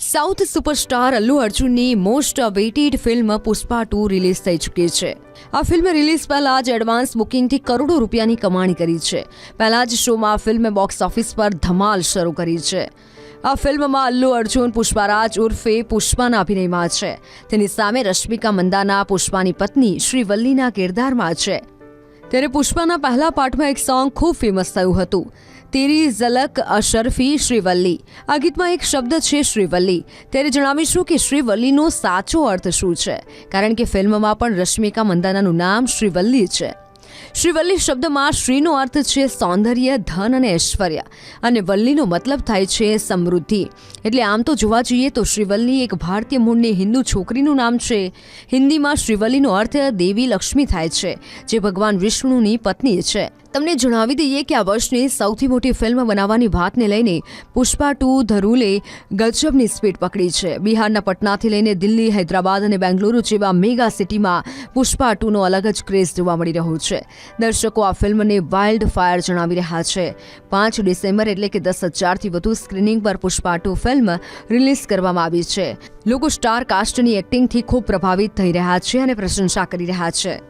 South superstar Allu અર્જુનની most awaited film Pushpa two release થઈ ચૂકી છે. આ ફિલ્મ રિલીઝ પહેલાં જ એડવાન્સ બુકિંગથી કરોડો રૂપિયાની કમાણી કરી છે. પહેલાં જ શોમાં ફિલ્મે બોક્સ ઓફિસ પર ધમાલ શરૂ કરી છે. આ ફિલ્મમાં અલ્લુ અર્જુન, પુષ્પારાજ ઉર્ફે પુષ્પાના અભિનયમાં છે. તેની સામે રશ્મિકા મંદાના, પુષ્પાની પત્ની શ્રી વલ્લીના કિરદારમાં છે. ત્યારે પુષ્પાના પહેલા પાઠમાં એક સોંગ ખૂબ ફેમસ થયું હતું. તેરી ઝલક અશરફી શ્રીવલ્લી. આ ગીતમાં એક શબ્દ છે શ્રીવલ્લી. ત્યારે જણાવીશું કે શ્રીવલ્લીનો સાચો અર્થ શું છે? કારણ કે ફિલ્મમાં પણ રશ્મિકા મંદાનાનું નામ શ્રીવલ્લી છે. શ્રીવલ્લી શબ્દમાં શ્રીનો અર્થ છે સૌંદર્ય, ધન અને ઐશ્વર્ય. અને વલ્લીનો મતલબ થાય છે સમૃદ્ધિ. એટલે આમ તો જોવા જઈએ તો શ્રીવલ્લી એક ભારતીય મૂળની હિન્દુ છોકરીનું નામ છે. હિન્દીમાં શ્રીવલ્લીનો અર્થ દેવી લક્ષ્મી થાય છે, જે ભગવાન વિષ્ણુની પત્ની છે. તમને જણાવી દઈએ કે આ વર્ષની સૌથી મોટી ફિલ્મ બનાવવાની વાતને લઈને પુષ્પા ટુ ધરુલે ગજબની સ્પીડ પકડી છે. બિહારના પટનાથી લઈને દિલ્હી, હૈદરાબાદ અને બેંગલુરુ જેવા મેગા સિટીમાં પુષ્પા ટુનો અલગ જ ક્રેઝ જોવા મળી રહ્યો છે. દર્શકો આ ફિલ્મને વાઇલ્ડ ફાયર જણાવી રહ્યા છે. પાંચ ડિસેમ્બર એટલે કે દસ હજારથી વધુ સ્ક્રીનિંગ પર પુષ્પા ટુ ફિલ્મ રિલીઝ કરવામાં આવી છે. લોકો સ્ટાર કાસ્ટની એક્ટિંગથી ખૂબ પ્રભાવિત થઈ રહ્યા છે અને પ્રશંસા કરી રહ્યા છે.